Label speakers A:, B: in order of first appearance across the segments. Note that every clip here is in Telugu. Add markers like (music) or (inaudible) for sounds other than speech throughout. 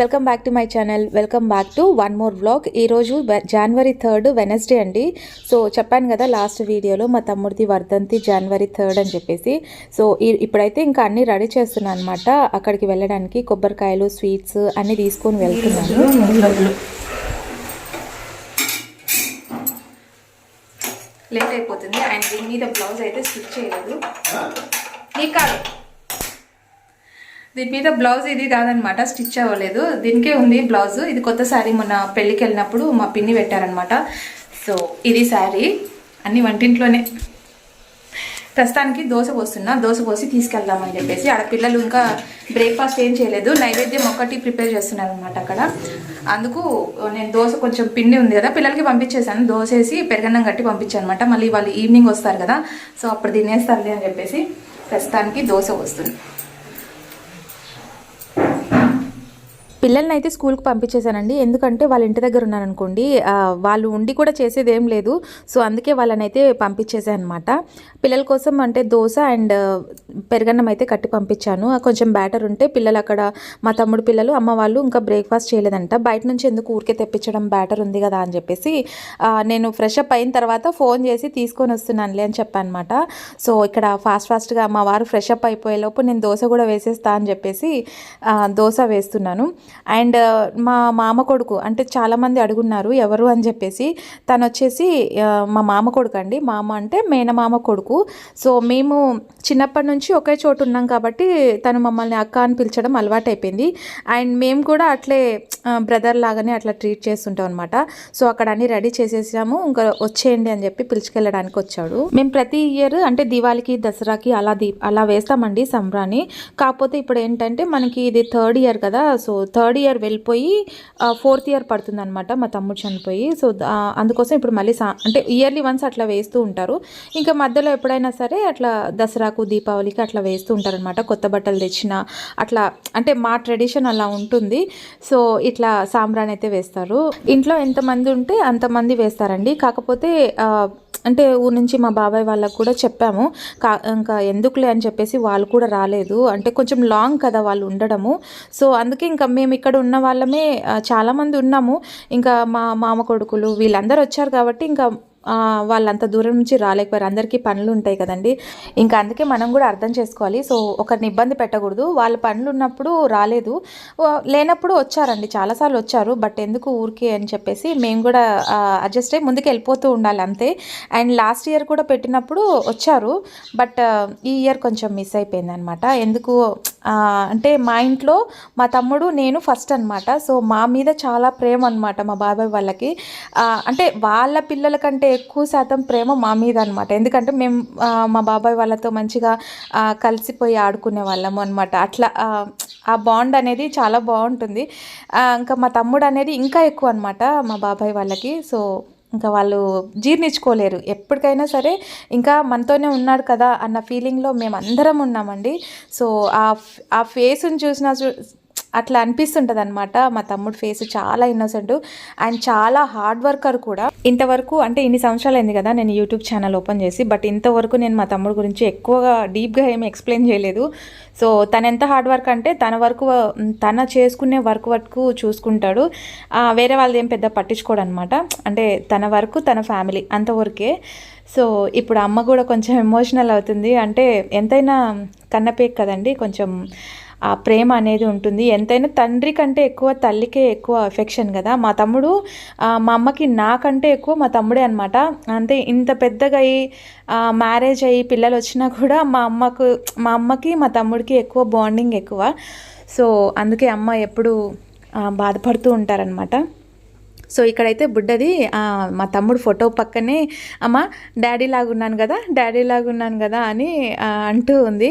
A: Welcome back to my channel welcome back to one more vlog ఈరోజు జనవరి థర్డ్ వెనస్డే అండి. సో చెప్పాను కదా లాస్ట్ వీడియోలో మా తమ్ముడిది వర్ధంతి జనవరి థర్డ్ అని చెప్పేసి. సో ఇప్పుడైతే ఇంకా అన్నీ రెడీ చేస్తున్నాను అనమాట అక్కడికి వెళ్ళడానికి కొబ్బరికాయలు స్వీట్స్ అన్నీ తీసుకొని వెళ్తున్నాను. లేట్ అయిపోతుంది. అండ్ దీని మీద బ్లౌజ్ అయితే స్టిచ్ చేయలేదు. కాదు. దీని మీద బ్లౌజ్ ఇది కాదనమాట స్టిచ్ అవ్వలేదు. దీనికే ఉంది బ్లౌజ్. ఇది కొత్త శారీ మొన్న పెళ్ళికి వెళ్ళినప్పుడు మా పిన్ని పెట్టారనమాట. సో ఇది శారీ. అన్ని వంటింట్లోనే. ప్రస్తుతానికి దోశ పోస్తున్నా. దోశ పోసి తీసుకెళ్దామని చెప్పేసి ఆడ పిల్లలు ఇంకా బ్రేక్ఫాస్ట్ ఏం చేయలేదు. నైవేద్యం ఒక్కటి ప్రిపేర్ చేస్తున్నారు అనమాట అక్కడ. అందుకు నేను దోశ కొంచెం పిండి ఉంది కదా పిల్లలకి పంపించేశాను. దోశ వేసి పెరగన్నం కట్టి పంపించాను అనమాట మళ్ళీ వాళ్ళు ఈవినింగ్ వస్తారు కదా సో అప్పుడు తినేస్తారులే అని చెప్పేసి ప్రస్తుతానికి దోశ వస్తుంది పిల్లల్ని అయితే స్కూల్కి పంపించేశానండి. ఎందుకంటే వాళ్ళ ఇంటి దగ్గర ఉన్నారనుకోండి వాళ్ళు ఉండి కూడా చేసేది ఏం లేదు. సో అందుకే వాళ్ళని అయితే పంపించేసాను అనమాట పిల్లల కోసం అంటే దోశ అండ్ పెరగన్నం అయితే కట్టి పంపించాను. కొంచెం బ్యాటర్ ఉంటే పిల్లలు అక్కడ మా తమ్ముడు పిల్లలు అమ్మ వాళ్ళు ఇంకా బ్రేక్ఫాస్ట్ చేయలేదంట. బయట నుంచి ఎందుకు ఊరికే తెప్పించడం బ్యాటర్ ఉంది కదా అని చెప్పేసి నేను ఫ్రెష్ అప్ అయిన తర్వాత ఫోన్ చేసి తీసుకొని వస్తున్నానులే అని చెప్పానమాట సో ఇక్కడ ఫాస్ట్ ఫాస్ట్గా మా వారు ఫ్రెష్ అప్ అయిపోయేలోపు నేను దోశ కూడా వేసేస్తా అని చెప్పేసి దోశ వేస్తున్నాను. అండ్ మా మామ కొడుకు అంటే చాలామంది అడుగున్నారు ఎవరు అని చెప్పేసి. తను వచ్చేసి మా మామ కొడుకు అండి మామ అంటే మేనమామ కొడుకు. సో మేము చిన్నప్పటి నుంచి ఒకే చోటు ఉన్నాం కాబట్టి తను మమ్మల్ని అక్క అని పిలిచడం అలవాటు అయిపోయింది అండ్ మేము కూడా అట్లే బ్రదర్ లాగానే అట్లా ట్రీట్ చేస్తుంటాం అనమాట సో అక్కడ అన్ని రెడీ చేసేసాము. ఇంకా వచ్చేయండి అని చెప్పి పిలుచుకెళ్ళడానికి వచ్చాడు. మేము ప్రతి ఇయర్ అంటే దివాళికి దసరాకి అలా దీ అలా వేస్తామండి సంబరాన్ని. కాకపోతే ఇప్పుడు ఏంటంటే మనకి ఇది థర్డ్ ఇయర్ కదా. సో థర్డ్ థర్డ్ ఇయర్ వెళ్ళిపోయి ఫోర్త్ ఇయర్ పడుతుందనమాట మా తమ్ముడు చనిపోయి. సో అందుకోసం ఇప్పుడు మళ్ళీ సా అంటే ఇయర్లీ వన్స్ అట్లా వేస్తూ ఉంటారు. ఇంకా మధ్యలో ఎప్పుడైనా సరే అట్లా దసరాకు దీపావళికి అట్లా వేస్తూ ఉంటారనమాట కొత్త బట్టలు తెచ్చిన అట్లా అంటే మా ట్రెడిషన్ అలా ఉంటుంది. సో ఇట్లా సాంబ్రాన్ అయితే వేస్తారు. ఇంట్లో ఎంతమంది ఉంటే అంతమంది వేస్తారండి. కాకపోతే అంటే ఊరి నుంచి మా బాబాయ్ వాళ్ళకు కూడా చెప్పాము. కా ఇంకా ఎందుకులే అని చెప్పేసి వాళ్ళు కూడా రాలేదు. అంటే కొంచెం లాంగ్ కదా వాళ్ళు ఉండడము. సో అందుకే ఇంకా మేము మేము ఇక్కడ ఉన్న వాళ్ళమే చాలామంది ఉన్నాము. ఇంకా మా మామ కొడుకులు వీళ్ళందరూ వచ్చారు కాబట్టి ఇంకా వాళ్ళంత దూరం నుంచి రాలేకపోయారు. అందరికీ పనులు ఉంటాయి కదండి. ఇంకా అందుకే మనం కూడా అర్థం చేసుకోవాలి. సో ఒకరిని ఇబ్బంది పెట్టకూడదు. వాళ్ళ పనులు ఉన్నప్పుడు రాలేదు. లేనప్పుడు వచ్చారండి. చాలాసార్లు వచ్చారు. బట్ ఎందుకు ఊరికే అని చెప్పేసి మేము కూడా అడ్జస్ట్ అయ్యి ముందుకు వెళ్ళిపోతూ ఉండాలి అంతే. అండ్ లాస్ట్ ఇయర్ కూడా పెట్టినప్పుడు వచ్చారు. బట్ ఈ ఇయర్ కొంచెం మిస్ అయిపోయింది అనమాట ఎందుకు అంటే మా ఇంట్లో మా తమ్ముడు నేను ఫస్ట్ అనమాట సో మా మీద చాలా ప్రేమ అనమాట మా బాబాయ్ వాళ్ళకి. అంటే వాళ్ళ పిల్లల కంటే ఎక్కువ శాతం ప్రేమ మా మీద అనమాట ఎందుకంటే మేము మా బాబాయ్ వాళ్ళతో మంచిగా కలిసిపోయి ఆడుకునే వాళ్ళము అనమాట అట్లా ఆ, బాండ్ అనేది చాలా బాగుంటుంది. ఇంకా మా తమ్ముడు అనేది ఇంకా ఎక్కువ అనమాట మా బాబాయ్ వాళ్ళకి. సో ఇంకా వాళ్ళు జీర్ణించుకోలేరు. ఎప్పటికైనా సరే ఇంకా మనతోనే ఉన్నాడు కదా అన్న ఫీలింగ్లో మేము అందరం ఉన్నామండి. సో ఆ ఆ ఫేస్ని చూసిన చూ- అట్లా అనిపిస్తుంటుంది అనమాట మా తమ్ముడు ఫేస్ చాలా ఇన్నోసెంట్ అండ్ చాలా హార్డ్ వర్కర్ కూడా. ఇంతవరకు అంటే ఇన్ని సంవత్సరాలు అయింది కదా నేను యూట్యూబ్ ఛానల్ ఓపెన్ చేసి బట్ ఇంతవరకు నేను మా తమ్ముడు గురించి ఎక్కువగా డీప్గా ఏమి ఎక్స్ప్లెయిన్ చేయలేదు. సో తను ఎంత హార్డ్ వర్క్ అంటే తన వరకు తన చేసుకునే వర్క్ వరకు చూసుకుంటాడు. వేరే వాళ్ళది ఏం పెద్ద పట్టించుకోడు అనమాట అంటే తన వరకు తన ఫ్యామిలీ అంతవరకే. సో ఇప్పుడు అమ్మ కూడా కొంచెం ఎమోషనల్ అవుతుంది. అంటే ఎంతైనా కన్నపేక్ కదండి కొంచెం ఆ ప్రేమ అనేది ఉంటుంది. ఎంతైనా తండ్రి కంటే ఎక్కువ తల్లికే ఎక్కువ ఎఫెక్షన్ కదా. మా తమ్ముడు మా అమ్మకి నాకంటే ఎక్కువ మా తమ్ముడే అనమాట అంటే ఇంత పెద్దగా అయ్యి మ్యారేజ్ అయ్యి పిల్లలు వచ్చినా కూడా మా అమ్మకు మా అమ్మకి మా తమ్ముడికి ఎక్కువ బాండింగ్ ఎక్కువ. సో అందుకే అమ్మ ఎప్పుడు బాధపడుతూ ఉంటారనమాట సో ఇక్కడైతే బుడ్డది మా తమ్ముడు ఫోటో పక్కనే అమ్మ డాడీ లాగున్నాను కదా డాడీ లాగున్నాను కదా అని అంటూ ఉంది.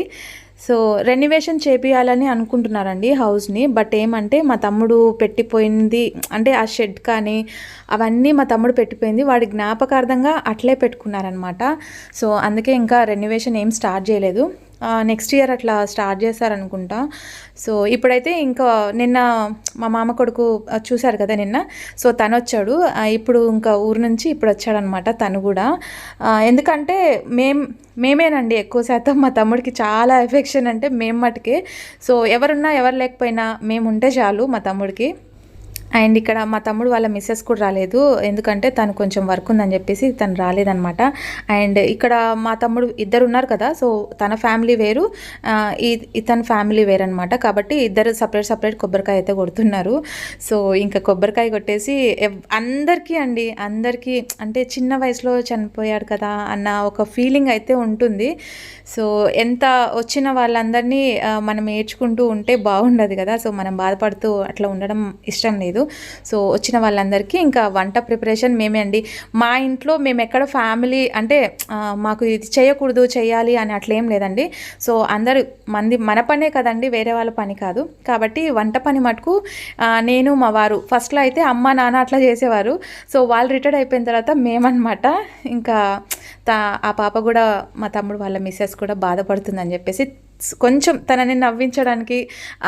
A: సో రెనివేషన్ చేపియాలని అనుకుంటున్నారండి హౌస్ని. బట్ ఏమంటే మా తమ్ముడు పెట్టిపోయింది అంటే ఆ షెడ్ కానీ అవన్నీ మా తమ్ముడు పెట్టిపోయింది. వాడి జ్ఞాపకార్థంగా అట్లే పెట్టుకున్నారనమాట సో అందుకే ఇంకా రెనివేషన్ ఏం స్టార్ట్ చేయలేదు. నెక్స్ట్ ఇయర్ అట్లా స్టార్ట్ చేస్తారనుకుంటా సో ఇప్పుడైతే ఇంకా నిన్న మా మామ కొడుకు చూశారు కదా నిన్న? సో తను వచ్చాడు ఇప్పుడు ఇంకా ఊరు నుంచి ఇప్పుడు వచ్చాడనమాట తను కూడా. ఎందుకంటే మేం మేమేనండి ఎక్కువ శాతం మా తమ్ముడికి చాలా ఎఫెక్షన్ అంటే మేం మటుకే. సో ఎవరున్నా ఎవరు లేకపోయినా మేము ఉంటే చాలు మా తమ్ముడికి. అండ్ ఇక్కడ మా తమ్ముడు వాళ్ళ మిస్సెస్ కూడా రాలేదు. ఎందుకంటే తను కొంచెం వర్క్ ఉందని చెప్పేసి తను రాలేదనమాట అండ్ ఇక్కడ మా తమ్ముడు ఇద్దరు ఉన్నారు కదా సో తన ఫ్యామిలీ వేరు. ఈ- ఇతని ఫ్యామిలీ వేరు అనమాట కాబట్టి ఇద్దరు సపరేట్ సపరేట్ కొబ్బరికాయ అయితే కొడుతున్నారు. సో ఇంకా కొబ్బరికాయ కొట్టేసి ఎవ్- అందరికీ అండి అందరికీ అంటే చిన్న వయసులో చనిపోయాడు కదా అన్న ఒక ఫీలింగ్ అయితే ఉంటుంది. సో ఎంత వచ్చిన వాళ్ళందరినీ మనం ఏడ్చుకుంటూ ఉంటే బాగుండదు కదా. సో మనం బాధపడుతూ అట్లా ఉండడం ఇష్టం లేదు. సో వచ్చిన వాళ్ళందరికీ ఇంకా వంట ప్రిపరేషన్ మేమే అండి. మా ఇంట్లో మేము ఎక్కడ ఫ్యామిలీ అంటే మాకు ఇది చేయకూడదు చేయాలి అని అట్లేం లేదండి. సో అందరు మంది మన పనే కదండి వేరే వాళ్ళ పని కాదు. కాబట్టి వంట పని మటుకు నేను మా వారు. ఫస్ట్లో అయితే అమ్మ నాన్న అట్లా చేసేవారు. సో వాళ్ళు రిటైర్డ్ అయిపోయిన తర్వాత మేమన్నమాట. ఇంకా తా ఆ పాప కూడా మా తమ్ముడు వాళ్ళ మిస్సెస్ కూడా బాధపడుతుందని చెప్పేసి కొంచెం తనని నవ్వించడానికి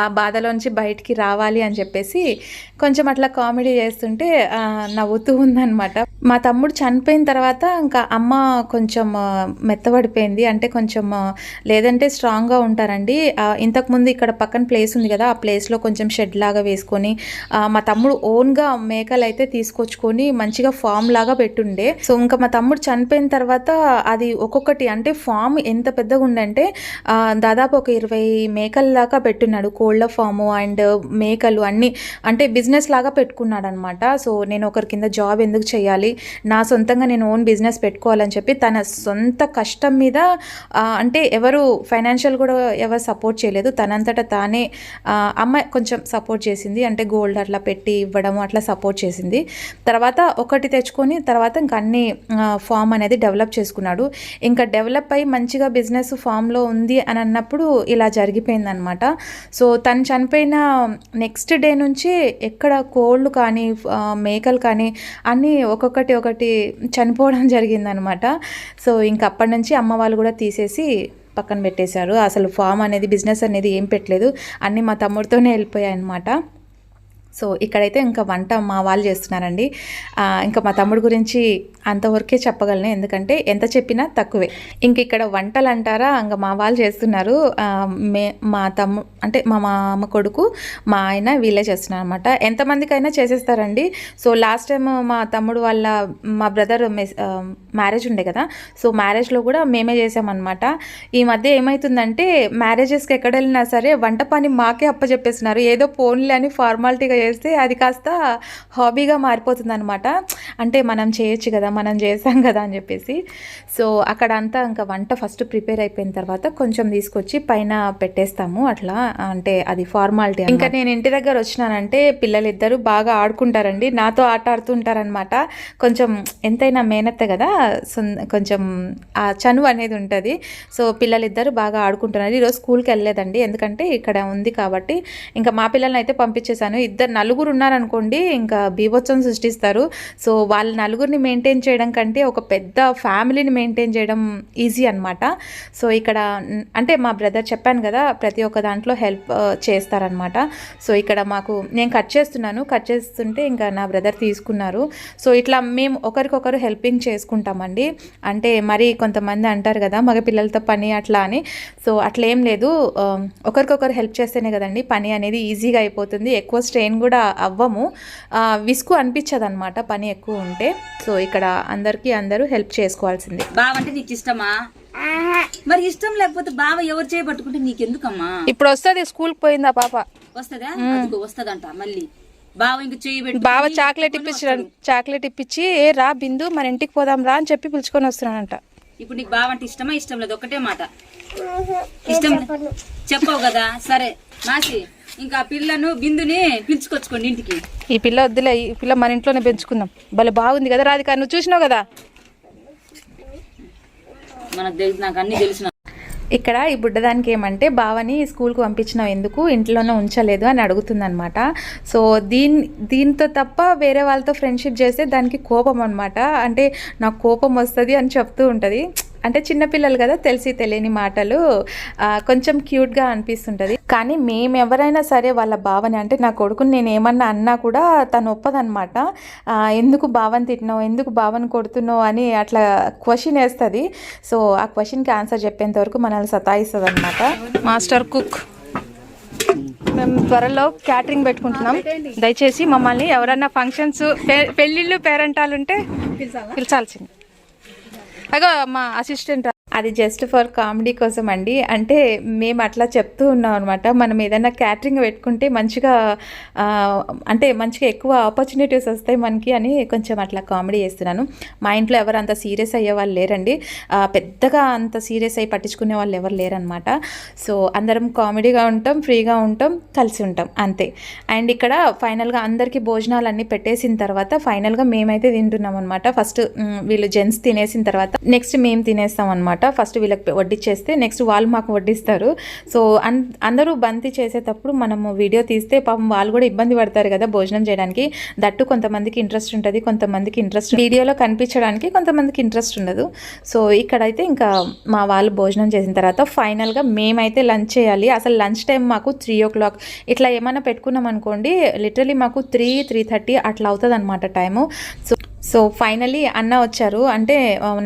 A: ఆ బాధలోంచి బయటికి రావాలి అని చెప్పేసి కొంచెం అట్లా కామెడీ చేస్తుంటే నవ్వుతూ ఉందన్నమాట. మా తమ్ముడు చనిపోయిన తర్వాత ఇంకా అమ్మ కొంచెం మెత్తబడిపోయింది. అంటే కొంచెం లేదంటే స్ట్రాంగ్గా ఉంటారండి. ఇంతకుముందు ఇక్కడ పక్కన ప్లేస్ ఉంది కదా ఆ ప్లేస్లో కొంచెం షెడ్ లాగా వేసుకొని మా తమ్ముడు ఓన్గా మేకలు అయితే తీసుకొచ్చుకొని మంచిగా ఫామ్ లాగా పెట్టుండే. సో ఇంకా మా తమ్ముడు చనిపోయిన తర్వాత అది ఒక్కొక్కటి అంటే ఫామ్ ఎంత పెద్దగా ఉండంటే దాదాపు దాదాపు ఒక ఇరవై మేకల దాకా పెట్టున్నాడు కోళ్ళ ఫాము అండ్ మేకలు అన్నీ. అంటే బిజినెస్ లాగా పెట్టుకున్నాడు అనమాట సో నేను ఒకరి కింద జాబ్ ఎందుకు చేయాలి? నా సొంతంగా నేను ఓన్ బిజినెస్ పెట్టుకోవాలని చెప్పి తన సొంత కష్టం మీద అంటే ఎవరు ఫైనాన్షియల్ కూడా ఎవరు సపోర్ట్ చేయలేదు. తనంతట తానే అమ్మాయి కొంచెం సపోర్ట్ చేసింది. అంటే గోల్డ్ అట్లా పెట్టి ఇవ్వడము అట్లా సపోర్ట్ చేసింది. తర్వాత ఒకటి తెచ్చుకొని తర్వాత ఇంకా అన్ని ఫామ్ అనేది డెవలప్ చేసుకున్నాడు. ఇంకా డెవలప్ అయ్యి మంచిగా బిజినెస్ ఫామ్లో ఉంది అని అన్న చేసినప్పుడు ఇలా జరిగిపోయిందనమాట సో తను చనిపోయిన నెక్స్ట్ డే నుంచి ఎక్కడ కోళ్ళు కానీ మేకలు కానీ అన్నీ ఒక్కొక్కటి ఒకటి చనిపోవడం (laughs) జరిగిందనమాట సో ఇంక అప్పటి నుంచి అమ్మ వాళ్ళు కూడా తీసేసి పక్కన పెట్టేశారు. అసలు ఫామ్ అనేది బిజినెస్ అనేది ఏం పెట్టలేదు. అన్నీ మా తమ్ముడితోనే వెళ్ళిపోయాయి అనమాట సో ఇక్కడైతే ఇంకా వంట మా వాళ్ళు చేస్తున్నారండి. ఇంకా మా తమ్ముడు గురించి అంతవరకే చెప్పగలను ఎందుకంటే ఎంత చెప్పినా తక్కువే. ఇంక ఇక్కడ వంటలు అంటారా ఇంకా మా వాళ్ళు చేస్తున్నారు. మే మా తమ్ము అంటే మా మామ కొడుకు మా ఆయన వీళ్ళే చేస్తున్నారు అనమాట ఎంతమందికైనా చేసేస్తారండి. సో లాస్ట్ టైం మా తమ్ముడు వాళ్ళ మా బ్రదర్ మ్యారేజ్ ఉండే కదా. సో మ్యారేజ్లో కూడా మేమే చేసామన్నమాట. ఈ మధ్య ఏమవుతుందంటే మ్యారేజెస్కి ఎక్కడ వెళ్ళినా సరే వంట పని మాకే అప్పచెప్పేస్తున్నారు ఏదో ఫోన్లే అని ఫార్మాలిటీగా చేస్తే అది కాస్త హాబీగా మారిపోతుంది అనమాట అంటే మనం చేయొచ్చు కదా మనం చేసాం కదా అని చెప్పేసి. సో అక్కడ అంతా ఇంకా వంట ఫస్ట్ ప్రిపేర్ అయిపోయిన తర్వాత కొంచెం తీసుకొచ్చి పైన పెట్టేస్తాము అట్లా. అంటే అది ఫార్మాలిటీ ఇంకా నేను ఇంటి దగ్గర వచ్చినానంటే పిల్లలిద్దరూ బాగా ఆడుకుంటారండి. నాతో ఆట ఆడుతుంటారనమాట కొంచెం ఎంతైనా మేనత్త కదా సొం- కొంచెం ఆ చనువు అనేది ఉంటుంది. సో పిల్లలిద్దరూ బాగా ఆడుకుంటున్నారు. ఈరోజు స్కూల్కి వెళ్ళలేదండి. ఎందుకంటే ఇక్కడ ఉంది కాబట్టి. ఇంకా మా పిల్లల్ని అయితే పంపించేశాను. ఇద్దరు నలుగురు ఉన్నారనుకోండి ఇంకా బీభత్సం సృష్టిస్తారు. సో వాళ్ళ నలుగురిని మెయింటైన్ చేయడం కంటే ఒక పెద్ద ఫ్యామిలీని మెయింటైన్ చేయడం ఈజీ అనమాట సో ఇక్కడ అంటే మా బ్రదర్ చెప్పాను కదా ప్రతి ఒక్క దాంట్లో హెల్ప్ uh, చేస్తారనమాట సో ఇక్కడ మాకు నేను కట్ చేస్తున్నాను. కట్ చేస్తుంటే ఇంకా నా బ్రదర్ తీసుకున్నారు. సో ఇట్లా మేము ఒకరికొకరు హెల్పింగ్ చేసుకుంటామండి. అంటే మరి కొంతమంది అంటారు కదా మగ పిల్లలతో పని అట్లా అని. సో అట్లా ఏం లేదు um, ఒకరికొకరు హెల్ప్ చేస్తేనే కదండి పని అనేది ఈజీగా అయిపోతుంది. ఎక్కువ స్ట్రెయిన్ కూడా అవ్వము. Uh, విసుగు అనిపించదు అనమాట పని ఎక్కువ. ఉంటే సో ఇక్కడ అందరికీ అందరూ హెల్ప్ చేసుకోవాల్సిందే.
B: బావ అంటే నీకు ఇష్టమా? మరి ఇష్టం లేకపోతే బావ ఎవరు చేయబట్టుకుంటే నీకెందుకమ్మా?
A: ఇప్పుడు వస్తుంది స్కూల్కి పోయిందా పాప.
B: వస్తదా? వస్తదంట మళ్ళీ. బావ ఇంక చేయబెట్టు
A: బావ చాక్లెట్ ఇప్పించి చాక్లెట్ ఇప్పించి ఏ రా బిందు మన ఇంటికి పోదాం రా అని చెప్పి పిలుచుకొని వస్తున్నానంట.
B: ఇప్పుడు నీకు బావ అంటే ఇష్టమా? ఇష్టం లేదు ఒకటే మాట. ఇష్టం చెప్పావు కదా? సరే మాసి. ఇంకా పిల్లను బిందుని పిలుచుకొచ్చుకోండి ఇంటికి.
A: ఈ పిల్ల వద్దులే ఈ పిల్ల మన ఇంట్లోనే పెంచుకుందాం. భలే బాగుంది కదా రాధిక నువ్వు చూసినావు కదా?
B: మనకు తెలుసు నాకు అన్ని తెలిసిన
A: ఇక్కడ ఈ బుడ్డదానికి ఏమంటే బావని స్కూల్కి పంపించినావు ఎందుకు? ఇంట్లోనే ఉంచలేదు అని అడుగుతుందనమాట సో దీని దీంతో తప్ప వేరే వాళ్ళతో ఫ్రెండ్షిప్ చేస్తే దానికి కోపం అనమాట అంటే నాకు కోపం వస్తుంది అని చెప్తూ ఉంటుంది. అంటే చిన్నపిల్లలు కదా తెలిసి తెలియని మాటలు కొంచెం క్యూట్గా అనిపిస్తుంటుంది. కానీ మేము ఎవరైనా సరే వాళ్ళ భావని అంటే నా కొడుకుని నేను ఏమన్నా అన్నా కూడా తను ఒప్పదనమాట ఎందుకు భావని తిట్టినావు ఎందుకు భావని కొడుతున్నావు అని అట్లా క్వశ్చన్ వేస్తుంది. సో ఆ క్వశ్చన్కి ఆన్సర్ చెప్పేంత వరకు మనల్ని సతాయిస్తుంది అనమాట మాస్టర్ కుక్. మేము త్వరలో క్యాటరింగ్ పెట్టుకుంటున్నాం. దయచేసి మమ్మల్ని ఎవరన్నా ఫంక్షన్స్ పెళ్ళిళ్ళు పేరెంటాలు ఉంటే పిలిచాల్సింది. అగో మా అసిస్టెంట్ అది జస్ట్ ఫర్ కామెడీ కోసం అండి అంటే మేము అట్లా చెప్తూ ఉన్నాం అనమాట మనం ఏదైనా క్యాటరింగ్ పెట్టుకుంటే మంచిగా అంటే మంచిగా ఎక్కువ ఆపర్చునిటీస్ వస్తాయి మనకి అని కొంచెం అట్లా కామెడీ చేస్తున్నాను. మా ఇంట్లో ఎవరు అంత సీరియస్ అయ్యే వాళ్ళు లేరండి. పెద్దగా అంత సీరియస్ అయ్యి పట్టించుకునే వాళ్ళు ఎవరు లేరనమాట సో అందరం కామెడీగా ఉంటాం ఫ్రీగా ఉంటాం కలిసి ఉంటాం అంతే. అండ్ ఇక్కడ ఫైనల్గా అందరికీ భోజనాలు అన్నీ పెట్టేసిన తర్వాత ఫైనల్గా మేమైతే తింటున్నాం అనమాట ఫస్ట్ వీళ్ళు జెంట్స్ తినేసిన తర్వాత నెక్స్ట్ మేము తినేస్తాం అనమాట ఫస్ట్ వీళ్ళకి వడ్డిచ్చేస్తే నెక్స్ట్ వాళ్ళు మాకు వడ్డిస్తారు. సో అన్ అందరూ బంతి చేసేటప్పుడు మనము వీడియో తీస్తే పాపం వాళ్ళు కూడా ఇబ్బంది పడతారు కదా భోజనం చేయడానికి. దట్టు కొంతమందికి ఇంట్రెస్ట్ ఉంటుంది కొంతమందికి ఇంట్రెస్ట్ వీడియోలో కనిపించడానికి కొంతమందికి ఇంట్రెస్ట్ ఉండదు. సో ఇక్కడైతే ఇంకా మా వాళ్ళు భోజనం చేసిన తర్వాత ఫైనల్గా మేమైతే లంచ్ చేయాలి. అసలు లంచ్ టైం మాకు త్రీ ఓ క్లాక్ ఇట్లా ఏమైనా పెట్టుకున్నాం అనుకోండి లిటరలీ మాకు త్రీ త్రీ థర్టీ అట్లా అవుతుంది అనమాట టైము సో సో ఫైనలీ అన్న వచ్చారు. అంటే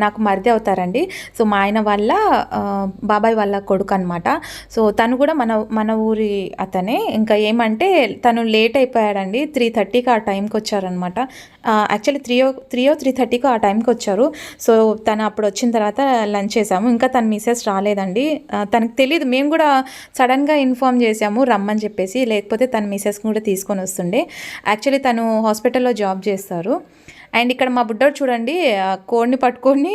A: నాకు మరిది అవుతారండి. సో మా ఆయన వాళ్ళ బాబాయ్ వాళ్ళ కొడుకు అనమాట సో తను కూడా మన మన ఊరి అతనే. ఇంకా ఏమంటే తను లేట్ అయిపోయాడండి. త్రీ థర్టీకి ఆ టైంకి వచ్చారనమాట actually three o three o three థర్టీకి ఆ టైంకి వచ్చారు. సో తను అప్పుడు వచ్చిన తర్వాత లంచ్ చేసాము ఇంకా తన మిసెస్ రాలేదండి. తనకు తెలియదు మేము కూడా సడన్గా ఇన్ఫామ్ చేసాము రమ్మని చెప్పేసి. లేకపోతే తన మిసెస్ కూడా తీసుకొని వస్తుండే. యాక్చువల్లీ తను హాస్పిటల్లో జాబ్ చేస్తారు. అండ్ ఇక్కడ మా బుడ్డోడు చూడండి కోడ్ని కోడిని పట్టుకొని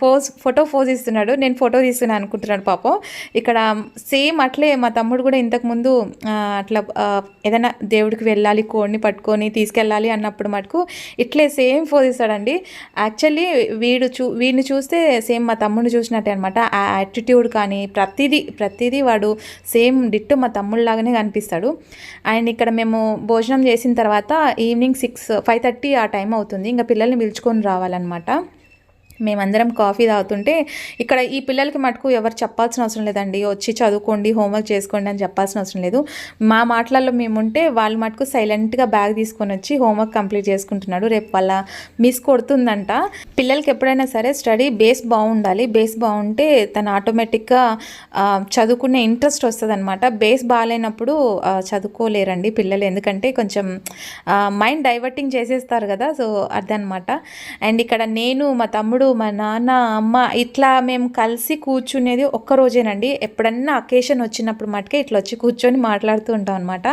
A: ఫోజ్ ఫోటో ఫోజ్ ఇస్తున్నాడు. నేను ఫోటో తీస్తున్నాను అనుకుంటున్నాడు పాపం. ఇక్కడ సేమ్ అట్లే మా తమ్ముడు కూడా ఇంతకుముందు అట్లా ఏదైనా దేవుడికి వెళ్ళాలి కోడిని పట్టుకొని తీసుకెళ్ళాలి అన్నప్పుడు మటుకు ఇట్లే సేమ్ ఫోజ్ ఇస్తాడండి. యాక్చువల్లీ వీడు చూ వీడిని చూస్తే సేమ్ మా తమ్ముడిని చూసినట్టే అనమాట ఆ యాటిట్యూడ్ కానీ ప్రతిదీ ప్రతిదీ వాడు సేమ్ డిట్టు మా తమ్ముళ్ళలాగానే కనిపిస్తాడు. అండ్ ఇక్కడ మేము భోజనం చేసిన తర్వాత ఈవినింగ్ సిక్స్ ఫైవ్ థర్టీ ఆ టైం అవుతుంది. ఇంకా పిల్లల్ని పిలుచుకొని రావాలన్నమాట. మేమందరం కాఫీ తాగుతుంటే ఇక్కడ ఈ పిల్లలకి మటుకు ఎవరు చెప్పాల్సిన అవసరం లేదండి. వచ్చి చదువుకోండి హోంవర్క్ చేసుకోండి అని చెప్పాల్సిన అవసరం లేదు. మా మాటలలో మేముంటే వాళ్ళు మటుకు సైలెంట్గా బ్యాగ్ తీసుకొని వచ్చి హోంవర్క్ కంప్లీట్ చేసుకుంటున్నాడు. రేపు వాళ్ళ మిస్ కొడుతుందంట. పిల్లలకి ఎప్పుడైనా సరే స్టడీ బేస్ బాగుండాలి. బేస్ బాగుంటే తను ఆటోమేటిక్గా చదువుకునే ఇంట్రెస్ట్ వస్తుంది అనమాట బేస్ బాగాలేనప్పుడు చదువుకోలేరండి పిల్లలు. ఎందుకంటే కొంచెం మైండ్ డైవర్టింగ్ చేసేస్తారు కదా. సో అదనమాట అండ్ ఇక్కడ నేను మా తమ్ముడు మా నాన్న అమ్మ ఇట్లా మేము కలిసి కూర్చునేది ఒక్క రోజేనండి. ఎప్పుడన్నా అకేషన్ వచ్చినప్పుడు మటుకే ఇట్లా వచ్చి కూర్చొని మాట్లాడుతూ ఉంటాం అనమాట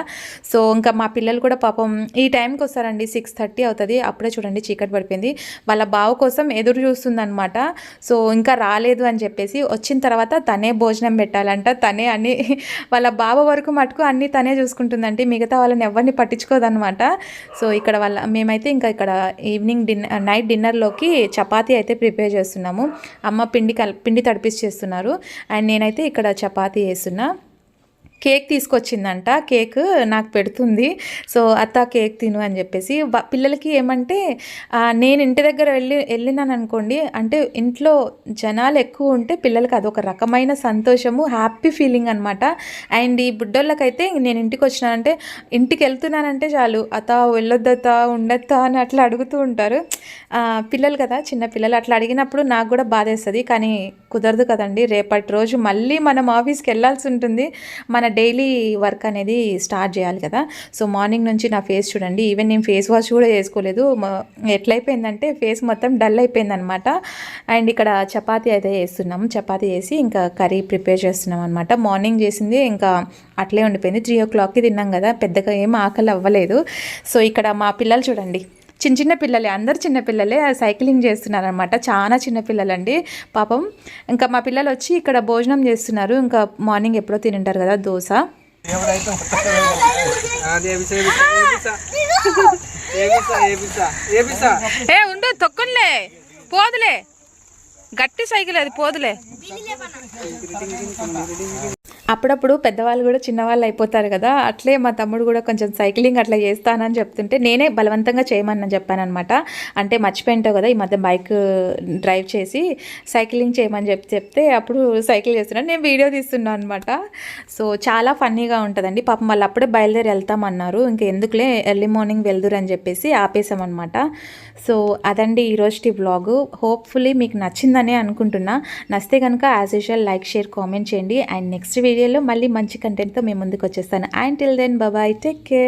A: సో ఇంకా మా పిల్లలు కూడా పాపం ఈ టైంకి వస్తారండి. సిక్స్ థర్టీ అవుతుంది. అప్పుడే చూడండి చీకటి పడిపోయింది. వాళ్ళ బావ కోసం ఎదురు చూస్తుందనమాట సో ఇంకా రాలేదు అని చెప్పేసి వచ్చిన తర్వాత తనే భోజనం పెట్టాలంట. తనే అన్ని (laughs) వాళ్ళ బావ వరకు మటుకు అన్నీ తనే చూసుకుంటుందండి. మిగతా వాళ్ళని ఎవరిని పట్టించుకోదనమాట సో ఇక్కడ వాళ్ళ మేమైతే ఇంకా ఇక్కడ ఈవినింగ్ డిన్నర్ నైట్ డిన్నర్లోకి చపాతీ అయితే ప్రిపేర్ చేస్తున్నాము. అమ్మ పిండి కల్ పిండి తడిపించేస్తున్నారు అండ్ నేనైతే ఇక్కడ చపాతీ వేస్తున్నా కేక్ తీసుకొచ్చిందంట. కేక్ నాకు పెడుతుంది. సో అత్త కేక్ తిను అని చెప్పేసి. పిల్లలకి ఏమంటే నేను ఇంటి దగ్గర వెళ్ళి వెళ్ళినాను అనుకోండి. అంటే ఇంట్లో జనాలు ఎక్కువ ఉంటే పిల్లలకి అదొక రకమైన సంతోషము హ్యాపీ ఫీలింగ్ అనమాట అండ్ ఈ బుడ్డోళ్ళకైతే నేను ఇంటికి వచ్చినానంటే ఇంటికి వెళ్తున్నానంటే చాలు. అత వెళ్ళొద్దత ఉండొద్దా అని అట్లా అడుగుతూ ఉంటారు. పిల్లలు కదా చిన్న పిల్లలు అట్లా అడిగినప్పుడు నాకు కూడా బాధేస్తుంది. కానీ కుదరదు కదండి. రేపటి రోజు మళ్ళీ మనం ఆఫీస్కి వెళ్ళాల్సి ఉంటుంది. మన డైలీ వర్క్ అనేది స్టార్ట్ చేయాలి కదా. సో మార్నింగ్ నుంచి నా ఫేస్ చూడండి. ఈవెన్ నేను ఫేస్ వాష్ కూడా చేసుకోలేదు. ఎట్లయిపోయిందంటే ఫేస్ మొత్తం డల్ అయిపోయింది అనమాట అండ్ ఇక్కడ చపాతీ అయితే చేస్తున్నాం. చపాతీ వేసి ఇంకా కర్రీ ప్రిపేర్ చేస్తున్నాం అనమాట మార్నింగ్ చేసింది ఇంకా అట్లే ఉండిపోయింది. త్రీ ఓ క్లాక్కి తిన్నాం కదా. పెద్దగా ఏం ఆకలి అవ్వలేదు. సో ఇక్కడ మా పిల్లలు చూడండి. చిన్న చిన్న పిల్లలే అందరు చిన్న పిల్లలే సైక్లింగ్ చేస్తున్నారు అనమాట చాలా చిన్న పిల్లలండి. పాపం ఇంకా మా పిల్లలు వచ్చి ఇక్కడ భోజనం చేస్తున్నారు. ఇంకా మార్నింగ్ ఎప్పుడో తింటారు కదా దోశ. ఏ ఉండు తొక్కులే పోదులే. గట్టి సైకిల్ అది పోదులే. అప్పుడప్పుడు పెద్దవాళ్ళు కూడా చిన్నవాళ్ళు అయిపోతారు కదా అట్లే మా తమ్ముడు కూడా కొంచెం సైక్లింగ్ అట్లా చేస్తానని చెప్తుంటే నేనే బలవంతంగా చేయమని చెప్పానమాట అంటే మర్చిపోయింటావు కదా ఈ మధ్య బైక్ డ్రైవ్ చేసి సైక్లింగ్ చేయమని చెప్పి చెప్తే అప్పుడు సైకిల్ చేస్తున్నాను నేను వీడియో తీస్తున్నాను అనమాట సో చాలా ఫన్నీగా ఉంటుందండి. పాపం వాళ్ళు అప్పుడే బయలుదేరి వెళ్తామన్నారు ఇంకా ఎందుకులే ఎర్లీ మార్నింగ్ వెళ్దురు అని చెప్పేసి ఆపేసామన్నమాట సో అదండి ఈరోజు బ్లాగు. హోప్ఫుల్లీ మీకు నచ్చింది నచ్చిందని అనుకుంటున్నా. నచ్చితే కనుక as usual like share comment చేయండి. అండ్ నెక్స్ట్ వీడియోలో మళ్ళీ మంచి కంటెంట్తో మేము ముందుకు వచ్చేస్తాను. And till then bye bye take care